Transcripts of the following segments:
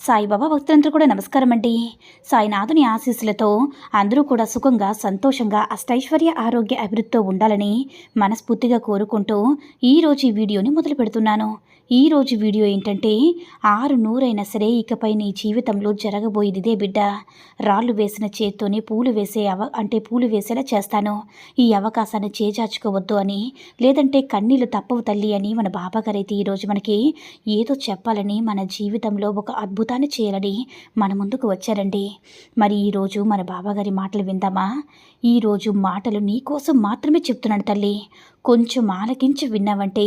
సాయిబాబా భక్తులందరూ కూడా నమస్కారం అండి సాయినాథుని ఆశీస్సులతో అందరూ కూడా సుఖంగా సంతోషంగా అష్టైశ్వర్య ఆరోగ్య అభివృద్ధితో ఉండాలని మనస్ఫూర్తిగా కోరుకుంటూ ఈరోజు ఈ వీడియోని మొదలు పెడుతున్నాను. ఈరోజు వీడియో ఏంటంటే ఆరు నూరైనా సరే ఇకపై నీ జీవితంలో జరగబోయేది ఇదే బిడ్డ. రాళ్ళు వేసిన చేత్తోనే పూలు వేసే అవ అంటే పూలు వేసేలా చేస్తాను. ఈ అవకాశాన్ని చేజార్చుకోవద్దు అని లేదంటే కన్నీళ్ళు తప్పవు తల్లి అని మన బాబాగారైతే ఈరోజు మనకి ఏదో చెప్పాలని మన జీవితంలో ఒక అద్భుత అద్భుతాన్ని చేయాలని మన ముందుకు వచ్చారండి. మరి ఈరోజు మన బాబాగారి మాటలు విందామా? ఈరోజు మాటలు నీకోసం మాత్రమే చెప్తున్నాను తల్లి. కొంచెం ఆలకించి విన్నావంటే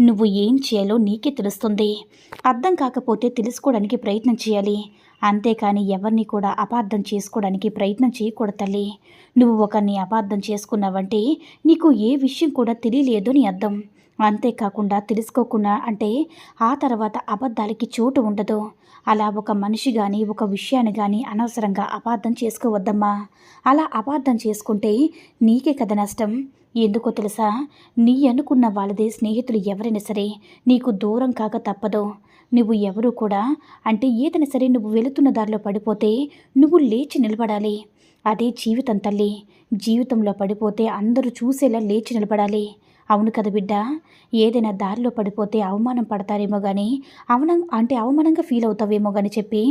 నువ్వు ఏం చేయాలో నీకే తెలుస్తుంది. అర్థం కాకపోతే తెలుసుకోవడానికి ప్రయత్నం చేయాలి. అంతేకాని ఎవరిని కూడా అపార్థం చేసుకోవడానికి ప్రయత్నం చేయకూడదు తల్లి. నువ్వు ఒకరిని అపార్థం చేసుకున్నావంటే నీకు ఏ విషయం కూడా తెలియలేదు అని అర్థం. అంతేకాకుండా తెలుసుకోకుండా అంటే ఆ తర్వాత అబద్ధాలకి చోటు ఉండదు. అలా ఒక మనిషి కానీ ఒక విషయాన్ని కానీ అనవసరంగా అపార్థం చేసుకోవద్దమ్మా. అలా అపార్థం చేసుకుంటే నీకే కదా నష్టం? ఎందుకో తెలుసా? నీ అనుకున్న వాళ్ళదే స్నేహితులు ఎవరైనా సరే నీకు దూరం కాక తప్పదు. నువ్వు ఎవరు కూడా అంటే ఏదైనా సరే నువ్వు వెళుతున్న దారిలో పడిపోతే నువ్వు లేచి నిలబడాలి. అదే జీవితం తల్లి. జీవితంలో పడిపోతే అందరూ చూసేలా లేచి నిలబడాలి. అవును కదా బిడ్డ. ఏదైనా దారిలో పడిపోతే అవమానం పడతారేమో కానీ అవనం అంటే అవమానంగా ఫీల్ అవుతావేమో కానీ చెప్పి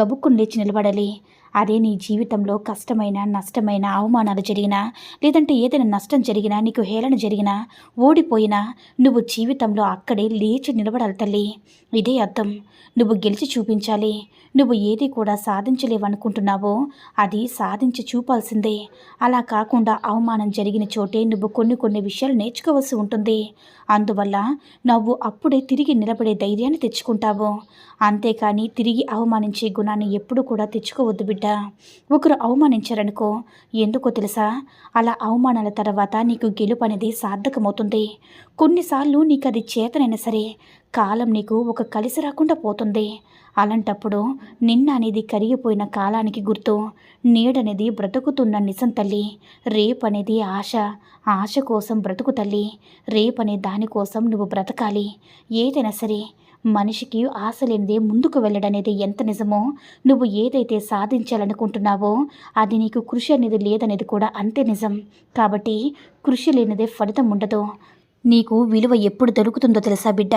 గబుక్కుని లేచి నిలబడాలి. అదే నీ జీవితంలో కష్టమైన నష్టమైన అవమానాలు జరిగినా లేదంటే ఏదైనా నష్టం జరిగినా నీకు హేళన జరిగినా ఓడిపోయినా నువ్వు జీవితంలో అక్కడే లేచి నిలబడాలి తల్లి. ఇదే అర్థం. నువ్వు గెలిచి చూపించాలి. నువ్వు ఏది కూడా సాధించలేవనుకుంటున్నావో అది సాధించి చూపాల్సిందే. అలా కాకుండా అవమానం జరిగిన చోటే నువ్వు కొన్ని కొన్ని విషయాలు నేర్చుకోవాల్సి ఉంటుంది. అందువల్ల నువ్వు అప్పుడే తిరిగి నిలబడే ధైర్యాన్ని తెచ్చుకుంటావు. అంతేకాని తిరిగి అవమానించే గుణాన్ని ఎప్పుడు కూడా తెచ్చుకోవద్దు బిడ్డ. ఒకరు అవమానించారనుకో. ఎందుకో తెలుసా? అలా అవమానాల తర్వాత నీకు గెలుపు అనేది సార్థకమవుతుంది. కొన్నిసార్లు నీకు అది చేతనైనా సరే కాలం నీకు ఒక కలిసి రాకుండా పోతుంది. అలాంటప్పుడు నిన్న అనేది కరిగిపోయిన కాలానికి గుర్తు నీడనేది బ్రతుకుతున్న నిజం తల్లి. రేపు అనేది ఆశ ఆశ కోసం బ్రతుకు తల్లి. రేపనే దానికోసం నువ్వు బ్రతకాలి. ఏదైనా సరే మనిషికి ఆశ లేనిదే ముందుకు వెళ్ళడనేది ఎంత నిజమో నువ్వు ఏదైతే సాధించాలనుకుంటున్నావో అది నీకు కృషి అనేది లేదనేది కూడా అంతే నిజం. కాబట్టి కృషి లేనిదే ఫలితం ఉండదు. నీకు విలువ ఎప్పుడు దొరుకుతుందో తెలుసా బిడ్డ?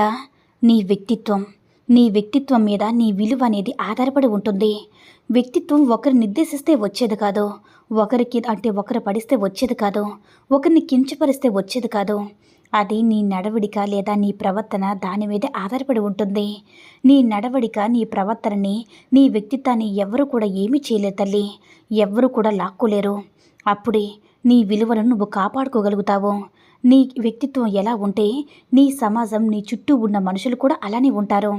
నీ వ్యక్తిత్వం. నీ వ్యక్తిత్వం మీద నీ విలువ అనేది ఆధారపడి ఉంటుంది. వ్యక్తిత్వం ఒకరు నిర్దేశిస్తే వచ్చేది కాదు. ఒకరికి అంటే ఒకరు పడిస్తే వచ్చేది కాదు. ఒకరిని కించపరిస్తే వచ్చేది కాదు. అది నీ నడవడిక లేదా నీ ప్రవర్తన దాని మీద ఆధారపడి ఉంటుంది. నీ నడవడిక నీ ప్రవర్తనని నీ వ్యక్తిత్వాన్ని ఎవరు కూడా ఏమీ చేయలేరు తల్లి. ఎవ్వరు కూడా లాక్కోలేరు. అప్పుడే నీ విలువలను నువ్వు కాపాడుకోగలుగుతావు. నీ వ్యక్తిత్వం ఎలా ఉంటే నీ సమాజం నీ చుట్టూ ఉన్న మనుషులు కూడా అలానే ఉంటారు.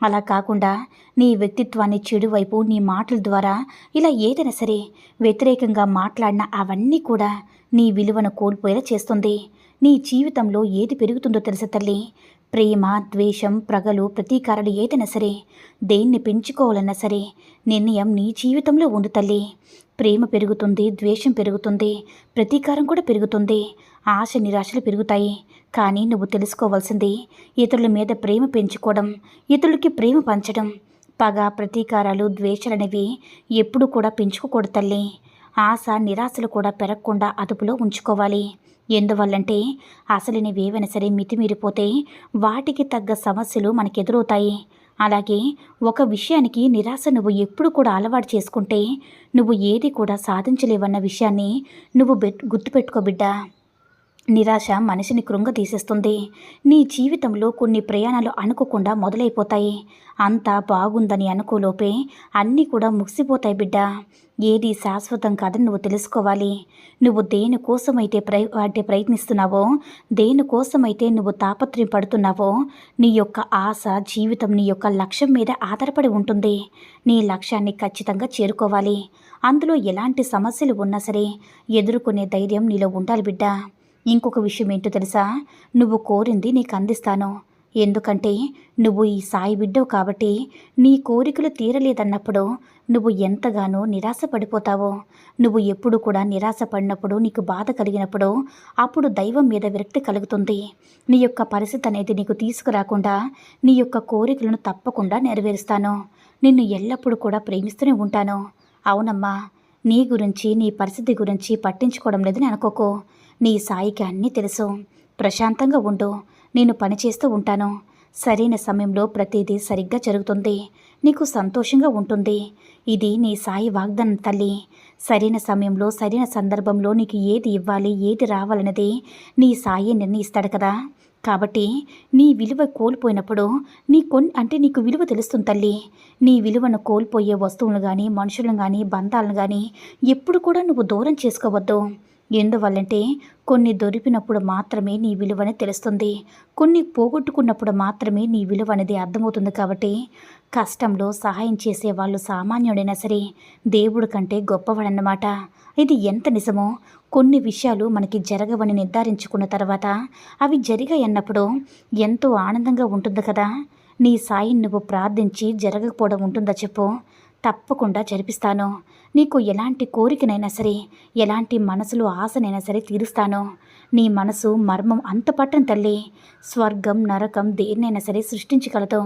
అలా కాకుండా నీ వ్యక్తిత్వాన్ని చెడు వైపు నీ మాటల ద్వారా ఇలా ఏదైనా సరే వ్యతిరేకంగా మాట్లాడిన అవన్నీ కూడా నీ విలువను కోల్పోయేలా చేస్తుంది. నీ జీవితంలో ఏది పెరుగుతుందో తెలుసా తల్లి? ప్రేమ ద్వేషం ప్రగలు ప్రతీకారాలు ఏదైనా సరే దేన్ని పెంచుకోవాలన్నా సరే నిర్ణయం నీ జీవితంలో ఉంది తల్లి. ప్రేమ పెరుగుతుంది ద్వేషం పెరుగుతుంది ప్రతీకారం కూడా పెరుగుతుంది ఆశ నిరాశలు పెరుగుతాయి. కానీ నువ్వు తెలుసుకోవాల్సింది ఇతరుల మీద ప్రేమ పెంచుకోవడం ఇతరులకి ప్రేమ పంచడం పగ ప్రతీకారాలు ద్వేషాలనేవి ఎప్పుడు కూడా పెంచుకోకూడదు తల్లి. ఆశ నిరాశలు కూడా పెరగకుండా అదుపులో ఉంచుకోవాలి. ఎందువల్లంటే అసలునివి ఏవైనా సరే మితిమీరిపోతే వాటికి తగ్గ సమస్యలు మనకు ఎదురవుతాయి అలాగే ఒక విషయానికి నిరాశ నువ్వు ఎప్పుడు కూడా అలవాటు చేసుకుంటే నువ్వు ఏది కూడా సాధించలేవన్న విషయాన్ని నువ్వు గుర్తుపెట్టుకో బిడ్డా. నిరాశ మనిషిని కృంగతీసేస్తుంది నీ జీవితంలో కొన్ని ప్రయాణాలు అనుకోకుండా మొదలైపోతాయి. అంతా బాగుందని అనుకోలోపే అన్నీ కూడా ముగిసిపోతాయి బిడ్డ. ఏది శాశ్వతం కాదని నువ్వు తెలుసుకోవాలి. నువ్వు దేనికోసమైతే ప్రయ అంటే ప్రయత్నిస్తున్నావో దేనికోసమైతే నువ్వు తాపత్రయం పడుతున్నావో నీ యొక్క ఆశ జీవితం నీ యొక్క లక్ష్యం మీద ఆధారపడి ఉంటుంది. నీ లక్ష్యాన్ని ఖచ్చితంగా చేరుకోవాలి. అందులో ఎలాంటి సమస్యలు ఉన్నా సరే ఎదుర్కొనే ధైర్యం నీలో ఉండాలి బిడ్డ. ఇంకొక విషయం ఏంటో తెలుసా? నువ్వు కోరింది నీకు అందిస్తాను ఎందుకంటే నువ్వు ఈ సాయి బిడ్డవు కాబట్టి నీ కోరికలు తీరలేదన్నప్పుడు నువ్వు ఎంతగానో నిరాశపడిపోతావో. నువ్వు ఎప్పుడు కూడా నిరాశపడినప్పుడు నీకు బాధ కలిగినప్పుడు అప్పుడు దైవం మీద విరక్తి కలుగుతుంది. నీ యొక్క పరిస్థితి అనేది నీకు తీసుకురాకుండా నీ యొక్క కోరికలను తప్పకుండా నెరవేరుస్తాను. నిన్ను ఎల్లప్పుడూ కూడా ప్రేమిస్తూనే ఉంటాను. అవునమ్మా నీ గురించి నీ పరిస్థితి గురించి పట్టించుకోవడం లేదని అనుకోకు. నీ సాయికి అన్నీ తెలుసు. ప్రశాంతంగా ఉండు. నేను పనిచేస్తూ ఉంటాను. సరైన సమయంలో ప్రతిదీ సరిగ్గా జరుగుతుంది. నీకు సంతోషంగా ఉంటుంది. ఇది నీ సాయి వాగ్దానం తల్లి. సరైన సమయంలో సరైన సందర్భంలో నీకు ఏది ఇవ్వాలి ఏది రావాలన్నది నీ సాయి నిర్ణయిస్తాడు కదా. కాబట్టి నీ విలువ కోల్పోయినప్పుడు నీ కొన్ అంటే నీకు విలువ తెలుస్తుంది తల్లి. నీ విలువను కోల్పోయే వస్తువులను కానీ మనుషులను కానీ బంధాలను కానీ ఎప్పుడు కూడా నువ్వు దూరం చేసుకోవద్దు. ఎందువల్లంటే కొన్ని దొరికినప్పుడు మాత్రమే నీ విలువని తెలుస్తుంది. కొన్ని పోగొట్టుకున్నప్పుడు మాత్రమే నీ విలువ అనేది అర్థమవుతుంది కాబట్టి కష్టంలో సహాయం చేసే వాళ్ళు సామాన్యుడైనా సరే దేవుడి కంటే గొప్పవాడన్నమాట. ఇది ఎంత నిజమో కొన్ని విషయాలు మనకి జరగవని నిర్ధారించుకున్న తర్వాత అవి జరిగాయన్నప్పుడు ఎంతో ఆనందంగా ఉంటుంది కదా. నీ సాయిని నువ్వు ప్రార్థించి జరగకపోవడం ఉంటుందా చెప్పు. తప్పకుండా జరిపిస్తాను. నీకు ఎలాంటి కోరికనైనా సరే ఎలాంటి మనసులో ఆశనైనా సరే తీరుస్తాను. నీ మనసు మర్మం అంత పట్టం తల్లి. స్వర్గం నరకం దేన్నైనా సరే సృష్టించగలదు.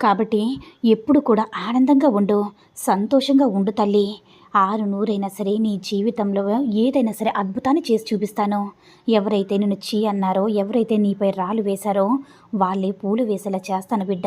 కాబట్టి ఎప్పుడు కూడా ఆనందంగా ఉండు సంతోషంగా ఉండు తల్లి. ఆరు నూరైనా సరే నీ జీవితంలో ఏదైనా సరే అద్భుతాన్ని చేసి చూపిస్తాను. ఎవరైతే నిన్ను చీ అన్నారో ఎవరైతే నీపై రాళ్ళు వేశారో వాళ్ళే పూలు వేసేలా చేస్తాను బిడ్డ.